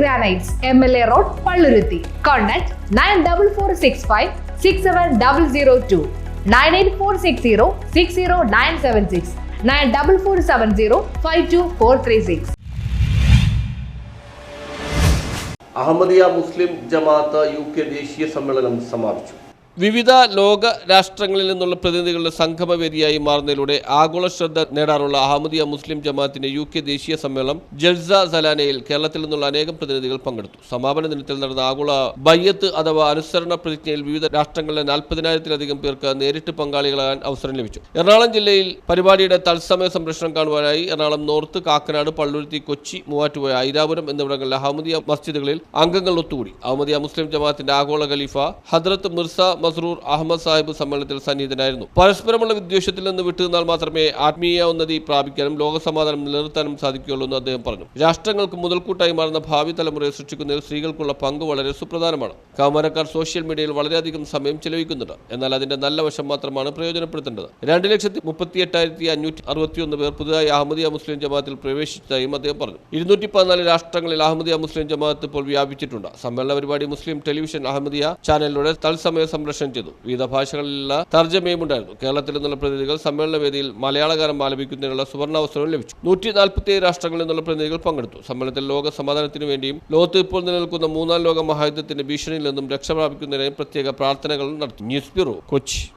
Granites M L A road Palluruthy contact nine double four six five six seven double zero two nine eight four six zero six zero nine seven six nine double four seven zero five two four three six Ahmadiyya Muslim Jamaat U K ദേശീയ സമ്മേളനം സമാപിച്ചു. വിവിധ ലോക രാഷ്ട്രങ്ങളിൽ നിന്നുള്ള പ്രതിനിധികളുടെ സംഗമവേദിയായി മാറുന്നതിലൂടെ ആഗോള ശ്രദ്ധ നേടാറുള്ള അഹമ്മദിയ മുസ്ലിം ജമാഅത്തിന്റെ യു കെ ദേശീയ സമ്മേളനം ജൽസ സലാനയിൽ കേരളത്തിൽ നിന്നുള്ള അനേകം പ്രതിനിധികൾ പങ്കെടുത്തു. സമാപന ദിനത്തിൽ നടന്ന ആഗോള ബയ്യത്ത് അഥവാ അനുസരണ പ്രതിജ്ഞയിൽ വിവിധ രാഷ്ട്രങ്ങളിലെ നാൽപ്പതിനായിരത്തിലധികം പേർക്ക് നേരിട്ട് പങ്കാളികളാകാൻ അവസരം ലഭിച്ചു. എറണാകുളം ജില്ലയിൽ പരിപാടിയുടെ തത്സമയ സംരക്ഷണം കാണുവാനായി എറണാകുളം നോർത്ത് കാക്കനാട് പള്ളുരുത്തി കൊച്ചി മൂവാറ്റുപുഴ ഐരാപുരം എന്നിവിടങ്ങളിലെ അഹമ്മദിയ മസ്ജിദുകളിൽ അംഗങ്ങൾ ഒത്തുകൂടി. അഹമ്മദിയ മുസ്ലിം ജമാഅത്തിന്റെ ആഗോള ഖലീഫ ഹദ്രത്ത് മിർസ മസ്റൂർ അഹമ്മദ് സാഹിബ് സമ്മേളനത്തിൽ സന്നിഹിതനായിരുന്നു. പരസ്പരമുള്ള വിദ്വേഷത്തിൽ നിന്ന് വിട്ടുനിന്നാൽ മാത്രമേ ആത്മീയ ഉന്നതി പ്രാപിക്കാനും ലോകസമാധാനം നിലനിർത്താനും സാധിക്കുകയുള്ളൂ എന്ന് അദ്ദേഹം പറഞ്ഞു. രാഷ്ട്രങ്ങൾക്ക് മുതൽക്കൂട്ടായി മാറുന്ന ഭാവി തലമുറയെ സൃഷ്ടിക്കുന്നതിൽ സ്ത്രീകൾക്കുള്ള പങ്ക് വളരെ സുപ്രധാനമാണ്. കൗമാരക്കാർ സോഷ്യൽ മീഡിയയിൽ വളരെയധികം സമയം ചെലവഴിക്കുന്നുണ്ട്. എന്നാൽ അതിന്റെ നല്ല വശം മാത്രമാണ് പ്രയോജനപ്പെടുത്തേണ്ടത്. രണ്ട് ലക്ഷത്തി മുപ്പത്തി എട്ടായിരത്തി അഞ്ഞൂറ്റി അറുപത്തിയൊന്ന് പേർ പുതുതായി അഹമ്മദിയ മുസ്ലിം ജമാഅത്തിൽ പ്രവേശിച്ചതായും അദ്ദേഹം പറഞ്ഞു. ഇരുന്നൂറ്റി പതിനാല് രാഷ്ട്രങ്ങളിൽ അഹമ്മദിയ മുസ്ലിം ജമാഅത്ത് ഇപ്പോൾ വ്യാപിച്ചിട്ടുണ്ട്. സമ്മേളന പരിപാടി മുസ്ലിം ടെലിവിഷൻ അഹമ്മദിയ ചാനലിലൂടെ തത്സമയം സംപ്രേഷണം ചെയ്തു. വിവിധ ഭാഷകളിലുള്ള തർജമയും ഉണ്ടായിരുന്നു കേരളത്തിൽ നിന്നുള്ള പ്രതിനിധികൾ സമ്മേളന വേദിയിൽ മലയാളകാരം ആലപിക്കുന്നതിനുള്ള സുവർണാവസരവും ലഭിച്ചു. നൂറ്റി നാൽപ്പത്തി രാഷ്ട്രങ്ങളിൽ നിന്നുള്ള പ്രതിനിധികൾ പങ്കെടുത്തു. സമ്മേളനത്തിൽ ലോക സമാധാനത്തിനു വേണ്ടിയും ലോകത്ത് ഇപ്പോൾ നിലനിൽക്കുന്ന മൂന്നാം ലോക മഹായുദ്ധത്തിന്റെ ഭീഷണിയിൽ നിന്നും രക്ഷ പ്രാപിക്കുന്നതിനായും പ്രത്യേക പ്രാർത്ഥനകൾ നടത്തി. News bureau Kochi.